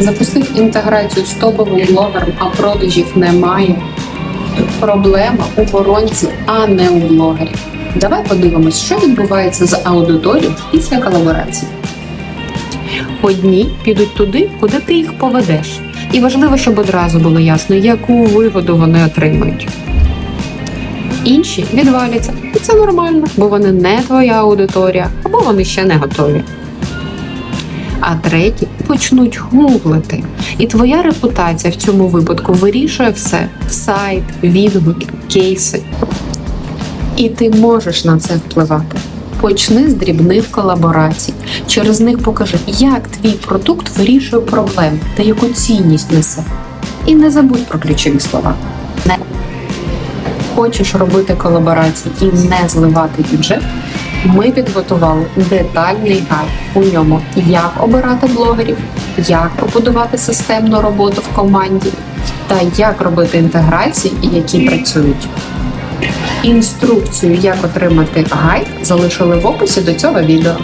Запустив інтеграцію з топовим блогером, а продажів немає. Проблема у воронці, а не у блогері. Давай подивимось, що відбувається з аудиторією після колаборації. Одні підуть туди, куди ти їх поведеш. І важливо, щоб одразу було ясно, яку вигоду вони отримують. Інші відваляться, і це нормально, бо вони не твоя аудиторія, або вони ще не готові. А треті почнуть гуглити. І твоя репутація в цьому випадку вирішує все: сайт, відгуки, кейси. І ти можеш на це впливати. Почни з дрібних колаборацій. Через них покажи, як твій продукт вирішує проблеми та яку цінність несе. І не забудь про ключові слова. Не хочеш робити колаборації і не зливати бюджет. Ми підготували детальний гайд. У ньому як обирати блогерів, як побудувати системну роботу в команді та як робити інтеграції, які працюють. Інструкцію, як отримати гайд, залишили в описі до цього відео.